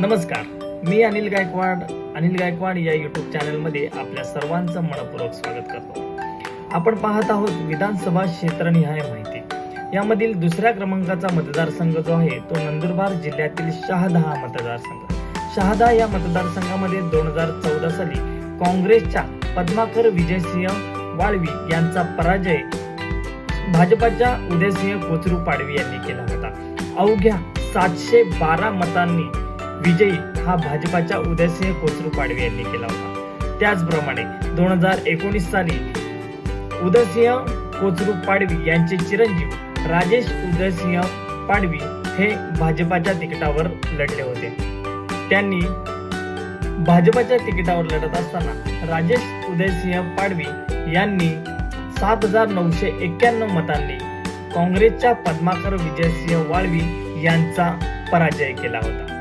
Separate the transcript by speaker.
Speaker 1: नमस्कार. मी अनिल गायकवाड. अनिल गायकवाड या युट्यूब चॅनलमध्ये आपल्या सर्वांचं मनपूर्वक स्वागत करतो. आपण पाहत आहोत विधानसभा क्षेत्रनिहाय माहिती. यामधील दुसऱ्या क्रमांकाचा मतदारसंघ जो आहे तो नंदुरबार जिल्ह्यातील शहादा हा मतदारसंघ. शहादा या मतदारसंघामध्ये दोन हजार चौदा साली काँग्रेसच्या पद्माकर विजयसिंह वाळवी यांचा पराजय भाजपाच्या उदयसिंह कोचरू पाडवी यांनी केला होता. अवघ्या सातशे बारा मतांनी विजयी हा भाजपाच्या उदयसिंह कोचरू पाडवी यांनी केला होता. त्याचप्रमाणे दोन हजार एकोणीस साली उदयसिंह कोचरू पाडवी यांचे चिरंजीव राजेश उदयसिंह पाडवी हे भाजपाच्या तिकिटावर लढले होते. त्यांनी भाजपाच्या तिकिटावर लढत असताना राजेश उदयसिंह पाडवी यांनी सात हजार नऊशे एक्क्याण्णव मतांनी काँग्रेसच्या पद्माकर विजयसिंह वाळवी यांचा पराजय केला होता.